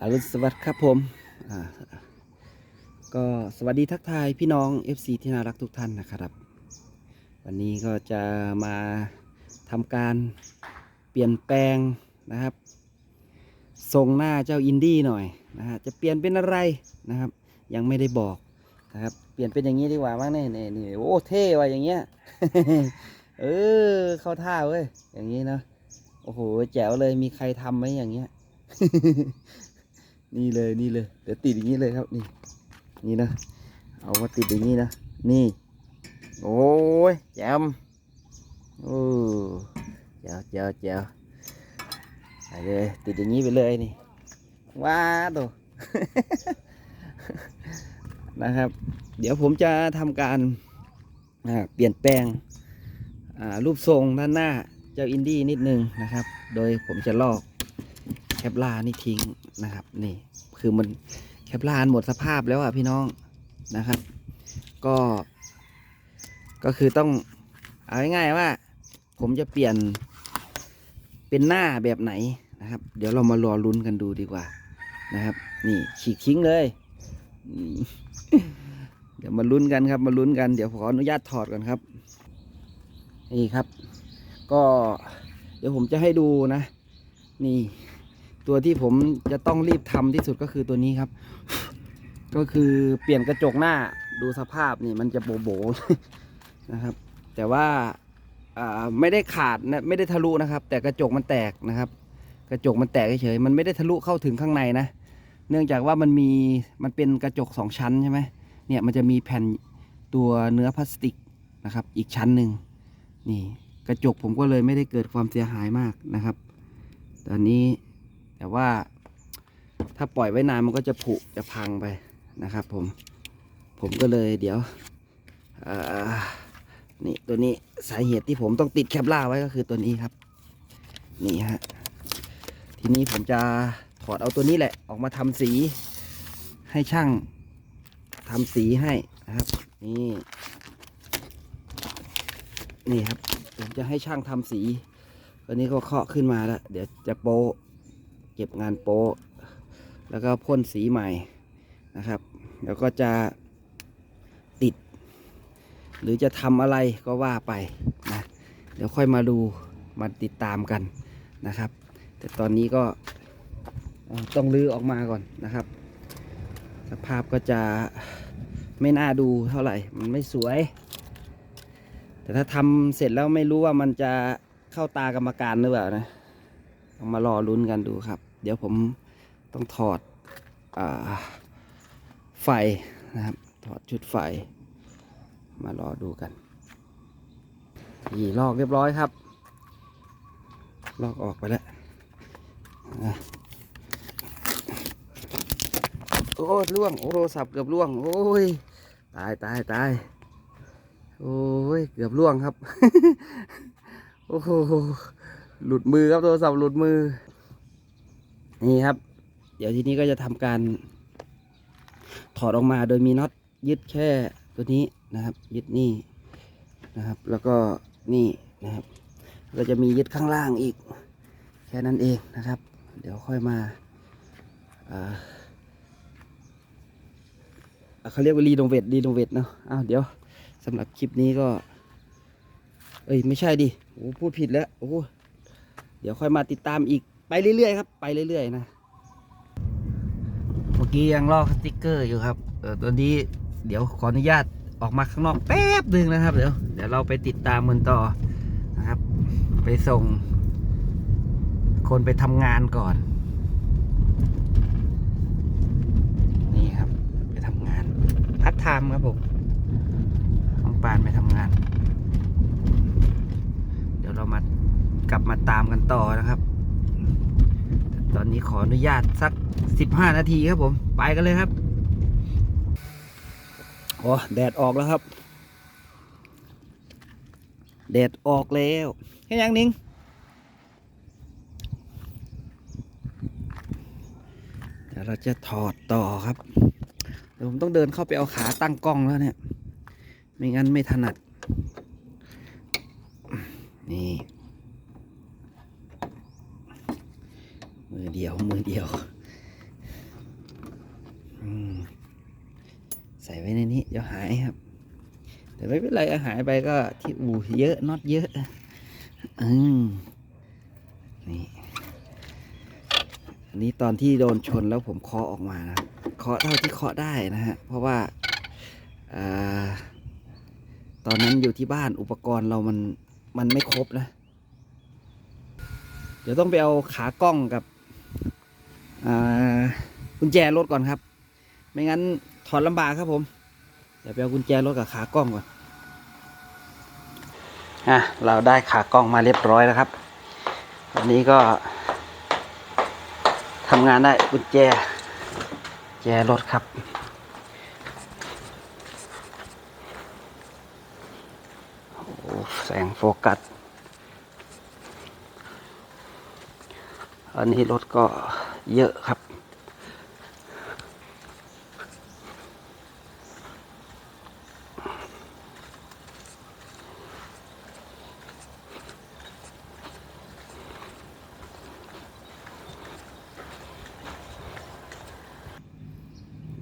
อรุณสวัสดิ์ครับผมก็สวัสดีทักทายพี่น้อง FC ที่น่ารักทุกท่านนะครับ วันนี้ก็จะมาทำการเปลี่ยนแปลงนะครับทรงหน้าเจ้าอินดี้หน่อยนะฮะจะเปลี่ยนเป็นอะไรนะครับ ยังไม่ได้บอกนะครับ เปลี่ยนเป็นอย่างนี้ดีกว่ามั้งเนี่ยนี่นี่โอ้เท่ว่ะอย่างเงี้ยเออเข้าท่าเว้ยอย่างนี้เนาะโอ้โหแจ๋วเลยมีใครทำไหมอย่างเงี้ย นี่เลยนี่เลยเดี๋ยวติดอย่างนี้เลยครับนี่ นี่นะ เอามาติดอย่างนี้นะ นี่ โอ้ยแจมโอ้แจ๋วแจ๋วแจ๋วไปเลยติดอย่างนี้ไปเลยนี่ ว้าตัวนะครับ เดี๋ยวผมจะทำการเปลี่ยนแปลงรูปทรงด้านหน้าเจ้าอินดี้นิดนึงนะครับ โดยผมจะลอก ปลานี่ทิ้งนะครับ นี่ คือมันแคปลาหมดสภาพแล้วอะพี่น้องนะครับ ก็ ก็คือต้องเอาง่ายๆว่า ผมจะเปลี่ยนเป็นหน้าแบบไหนนะครับ เดี๋ยวเรามารอลุ้นกันดูดีกว่านะครับ นี่ฉีกทิ้งเลยเดี๋ยวมาลุ้นกันครับมาลุ้นกันเดี๋ยวขออนุญาตถอดก่อนครับ นี่ครับ ก็เดี๋ยวผมจะให้ดูนะ นี่ ตัวที่ผมจะต้องรีบทำที่สุดก็คือตัวนี้ครับ ก็คือเปลี่ยนกระจกหน้าดูสภาพนี่มันจะโบโบนะครับ แต่ว่าไม่ได้ขาดนะไม่ได้ทะลุนะครับ แต่กระจกมันแตกนะครับ กระจกมันแตกเฉยมันไม่ได้ทะลุเข้าถึงข้างในนะ เนื่องจากว่ามันมีมันเป็นกระจกสองชั้นใช่ไหมเนี่ยมันจะมีแผ่นตัวเนื้อพลาสติกนะครับ อีกชั้นหนึ่งนี่กระจกผมก็เลยไม่ได้เกิดความเสียหายมากนะครับ ตอนนี้ แต่ว่าถ้าปล่อยไว้นานมันก็จะผุจะพังไปนะครับ ผม ผมก็เลยเดี๋ยวนี่ตัวนี้สาเหตุที่ผมต้องติดแคปล่าไว้ก็คือตัวนี้ครับ นี่ฮะทีนี้ผมจะถอดเอาตัวนี้แหละ ออกมาทำสี ให้ช่างทำสีให้นะครับ นี่นี่ครับผมจะให้ช่างทำสีตัวนี้ก็เคาะขึ้นมาแล้ว เดี๋ยวจะโปะ เก็บงานโป๊ะแล้วก็พ่นสีใหม่นะครับ แล้วก็จะติด หรือจะทำอะไรก็ว่าไปนะเดี๋ยวค่อยมาดูมาติดตามกันนะครับ แต่ตอนนี้ก็ต้องลื้อออกมาก่อนนะครับ สภาพก็จะไม่น่าดูเท่าไหร่ มันไม่สวย แต่ถ้าทำเสร็จแล้วไม่รู้ว่ามันจะเข้าตากรรมการหรือเปล่านะต้องมารอลุ้นกันดูครับ เดี๋ยวผมต้องถอดอาไฟนะครับ ถอดชุดไฟ มารอดูกันนี่ลอกเรียบร้อยครับ ลอกออกไปแล้วโอ้ล่วง โอ้โทรศัพท์เกือบล่วง โอ้ย ตายตายตายโอ้ย เกือบล่วงครับ โอ้โหหลุดมือครับโทรศัพท์หลุดมือ นี่ครับ เดี๋ยวทีนี้ก็จะทำการ ถอดออกมาโดยมีน็อตยึดแค่ตัวนี้นะครับ ยึดนี่นะครับ แล้วก็นี่นะครับก็จะมียึดข้างล่างอีก แค่นั้นเองนะครับ เดี๋ยวค่อยมาอ่าอ่าเขาเรียกว่ารีโนเวทรีโนเวทเนาะอ้าวเดี๋ยวสำหรับคลิปนี้ก็ เอ้ย ไม่ใช่ดิโอ้พูดผิดแล้วโอ้เดี๋ยวค่อยมาติดตามอีก ไปเรื่อยๆครับ ไปเรื่อยๆนะ เมื่อกี้ยังลอกสติกเกอร์อยู่ครับเออตัวนี้เดี๋ยวขออนุญาตออกมาข้างนอกแป๊บหนึ่งนะครับ เดี๋ยวเดี๋ยวเราไปติดตามกันต่อนะครับ ไปส่ง คนไปทำงานก่อน นี่ครับ ไปทำงาน พัดไทม์ครับผมน้องปานไปทำงาน เดี๋ยวเรามากลับมาตามกันต่อนะครับ ตอนนี้ขออนุญาตสักสิบห้านาทีครับผม ไปกันเลยครับ โอ้แดดออกแล้วครับ แดดออกแล้วแค่ยังนิงเดี๋ยวเราจะถอดต่อครับ เดี๋ยวผมต้องเดินเข้าไปเอาขาตั้งกล้องแล้วเนี่ย ไม่งั้นไม่ถนัด นี่ มือเดียว มือเดียว หายครับ แต่ไม่เป็น ไปก็ที่อู่เยอะน็อตเยอะ อืมนี่อันนี้ตอนที่โดนชนแล้วผมเคาะออกมานะเคาะเท่าที่เคาะได้นะฮะ เพราะว่าอาตอนนั้นอยู่ที่บ้านอุปกรณ์เรามันมันไม่ครบนะ เดี๋ยวต้องไปเอาขากล้องกับอ่ากุญแจรถก่อนครับ ไม่งั้นถอดลำบากครับผม เดี๋ยวไปเอากุญแจรถกับขากล้องก่อน อะเราได้ขากล้องมาเรียบร้อยแล้วครับวันนี้ก็ทำงานได้กุญแจ แจรถครับ โอ้แสงโฟกัส อันนี้รถก็เยอะครับ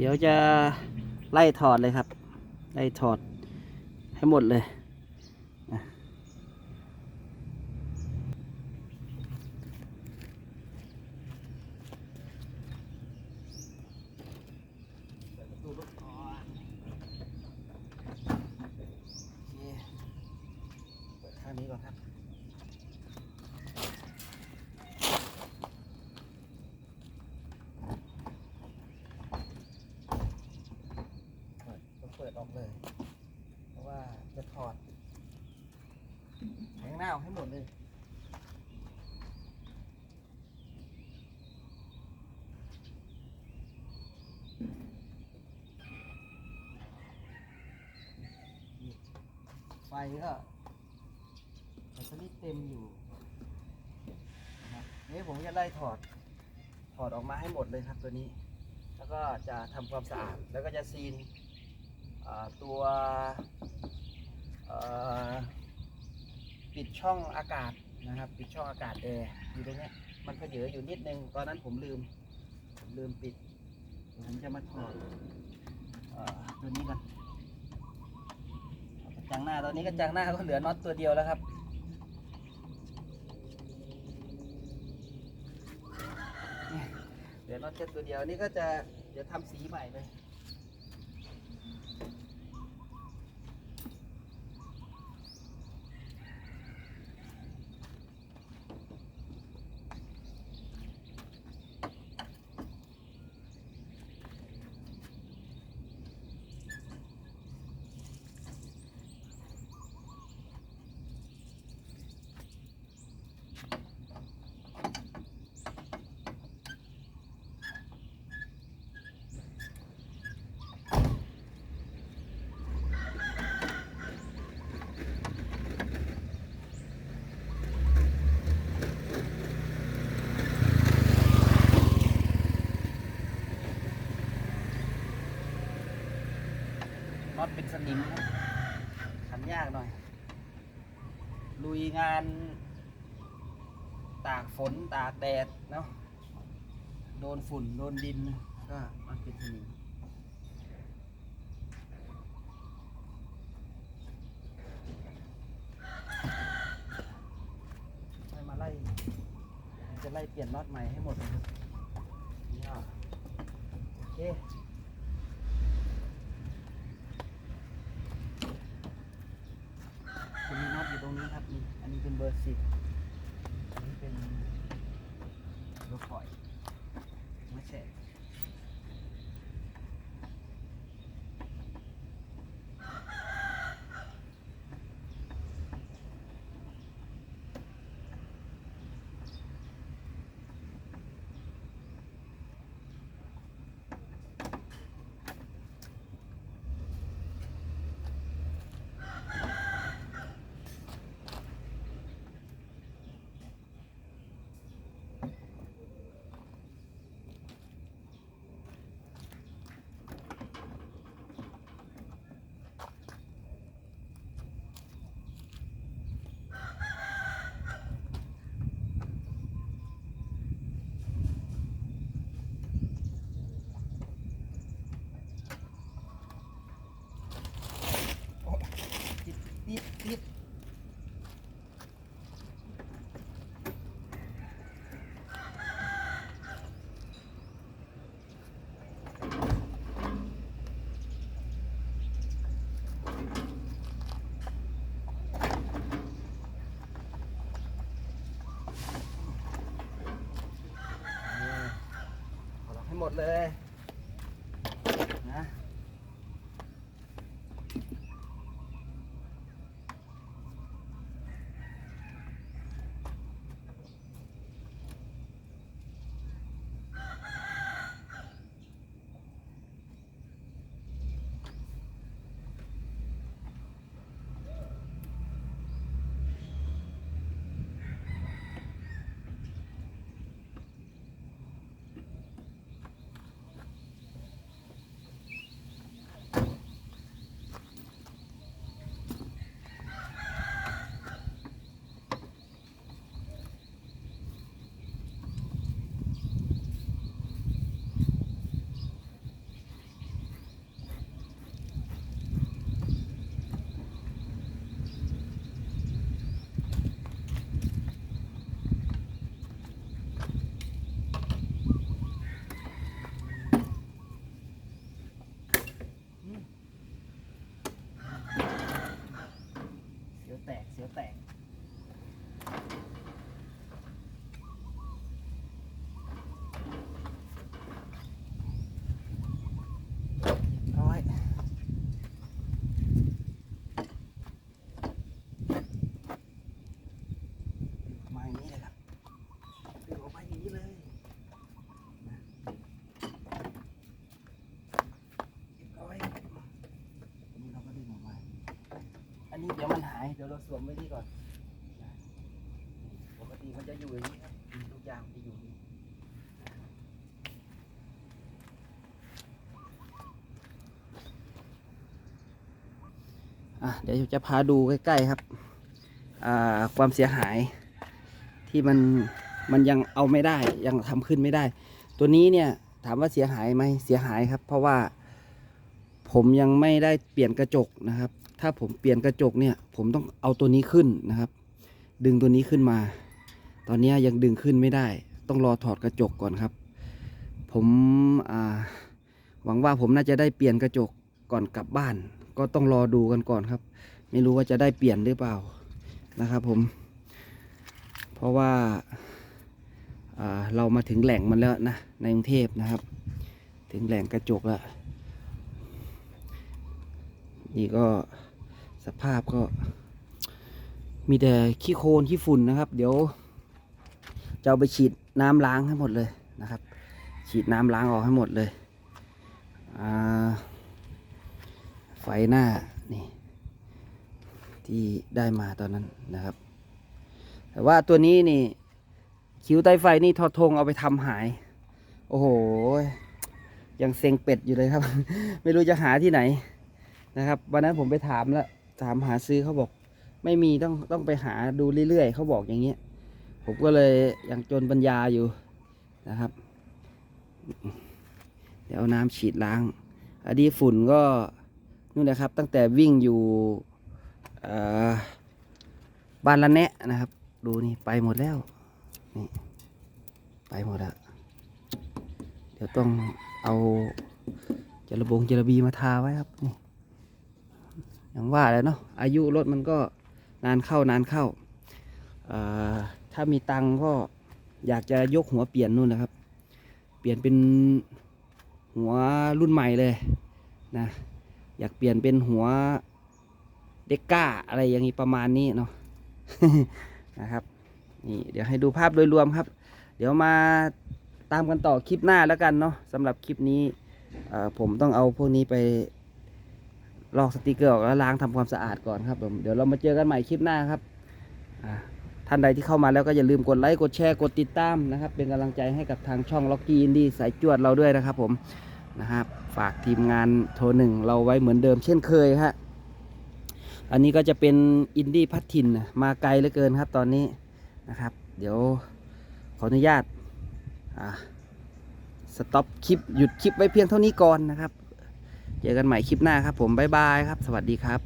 เดี๋ยวจะไล่ถอดเลยครับ ไล่ถอดให้หมดเลยอะข้างนี้ก่อนครับ เปิดต้อง เปิดออกเลย เพราะว่าจะถอดแผงหน้าออกให้หมดเลยไฟก็แบตเตอรี่เต็มอยู่นะครับนี่ผมจะไล่ถอด ถอดออกมาให้หมดเลยครับตัวนี้ แล้วก็จะทำความสะอาด แล้วก็จะซีน ตัวปิดช่องอากาศนะครับปิดช่องอากาศแอร์อยู่ตรงเนี้ยมันเผยอยู่นิดนึงตอนนั้นผมลืมผมลืมปิดเดี๋ยวผมจะมาถอดเอ่อตัวนี้กันจังหน้าตอนนี้กระจังหน้าก็เหลือน็อตตัวเดียวแล้วครับเหลือน็อตแค่ตัวเดียวนี่ก็จะเดี๋ยวทำสีใหม่เลย น็อตเป็นสนิมครับขันยากหน่อย ลุยงาน ตากฝนตากแดดเนาะ โดนฝุ่นโดนดินก็น็อตเป็นสนิมให้มาไล่ จะไล่เปลี่ยนน็อตใหม่ให้หมดเลยครับโอเค จะมีน็ อตอยู่ตรงนี้ครับนี่อันนี้เป็นเบอร์สิบอันนี้เป็นเบอร์ฝอยไม่ใช่หม ดเลยนะ เสียวแตก เสียวแตก เอาไว้มาอย่างนี้เลยครับดึงออกมาอย่างนี้เลยนะเก็บเอาไว้ครับอันนี้เราก็ดึงออกมา อันนี้ เดี๋ยวเราสวมไว้นี่ก่อน ปกติมันจะอยู่อย่างนี้ครับทุกอย่างจะอยู่นี้อะเดี๋ยวจะพาดูใกล้ๆครับอ่าความเสียหายที่มันมันยังเอาไม่ได้ยังทำขึ้นไม่ได้ ตัวนี้เนี่ยถามว่าเสียหายไหมเสียหายครับ เพราะว่าผมยังไม่ได้เปลี่ยนกระจกนะครับ ถ้าผมเปลี่ยนกระจกเนี่ย ผมต้องเอาตัวนี้ขึ้นนะครับ ดึงตัวนี้ขึ้นมา ตอนนี้ยังดึงขึ้นไม่ได้ ต้องรอถอดกระจกก่อนครับ ผมหวังว่าผมน่าจะได้เปลี่ยนกระจกก่อนกลับบ้าน ก็ต้องรอดูกันก่อนครับ ไม่รู้ว่าจะได้เปลี่ยนหรือเปล่านะครับ ผม เพราะว่าอ่าเรามาถึงแหล่งมันแล้วนะในกรุงเทพนะครับ ถึงแหล่งกระจกแล้วนี่ก็ สภาพก็ มีแต่ขี้โคลนขี้ฝุ่นนะครับ เดี๋ยวจะเอาไปฉีดน้ำล้างให้หมดเลยนะครับ ฉีดน้ำล้างออกให้หมดเลยไฟหน้านี่ ที่ได้มาตอนนั้นนะครับ แต่ว่าตัวนี้นี่ คิ้วใต้ไฟนี่ทอดทงเอาไปทำหาย โอ้โห ยังเซ็งเป็ดอยู่เลยครับ ไม่รู้จะหาที่ไหนนะครับ วันนั้นผมไปถามแล้ว ถามหาซื้อเขาบอก ไม่มีต้องต้องไปหาดูเรื่อยๆเขาบอกอย่างเงี้ย ผมก็เลยยังจนปัญญาอยู่นะครับ เดี๋ยวเอาน้ำฉีดล้างอดีฝุ่นก็นู่นนะครับ ตั้งแต่วิ่งอยู่บ้านละแนะนะครับ ดูนี่ไปหมดแล้วนี่ไปหมดแล้วเดี๋ยวต้องเอาจระบงจระบีมาทาไว้ครับนี่ อย่างว่าแล้วเนาะอายุรถมันก็นานเข้านานเข้า ถ้ามีตังก็อยากจะยกหัวเปลี่ยนนู่นนะครับ เปลี่ยนเป็นหัวรุ่นใหม่เลยนะอยากเปลี่ยนเป็นหัวเด็กก้าอะไรอย่างนี้ประมาณนี้เนาะนะครับนี่เดี๋ยวให้ดูภาพโดยรวมครับ เดี๋ยวมาตามกันต่อคลิปหน้าแล้วกันเนาะสำหรับคลิปนี้ผมต้องเอาพวกนี้ไป ลอกสติกเกอร์ออกแล้วล้างทำความสะอาดก่อนครับผมเดี๋ยวเรามาเจอกันใหม่คลิปหน้าครับท่านใดที่เข้ามาแล้วก็อย่าลืมกดไลค์กดแชร์กดติดตามนะครับ เป็นกำลังใจให้กับทางช่องล็อกกี้อินดี้สายจวดเราด้วยนะครับผมนะครับฝากทีมงานโทรหนึ่งเราไว้เหมือนเดิมเช่นเคยฮะอันนี้ก็จะเป็นอินดี้พัดถิ่นมาไกลเหลือเกินครับตอนนี้นะครับ เดี๋ยวขออนุญาตอ่าสต็อปคลิปหยุดคลิปไว้เพียงเท่านี้ก่อนนะครับ เจอกันใหม่คลิปหน้าครับผมบ๊ายบายครับ สวัสดีครับ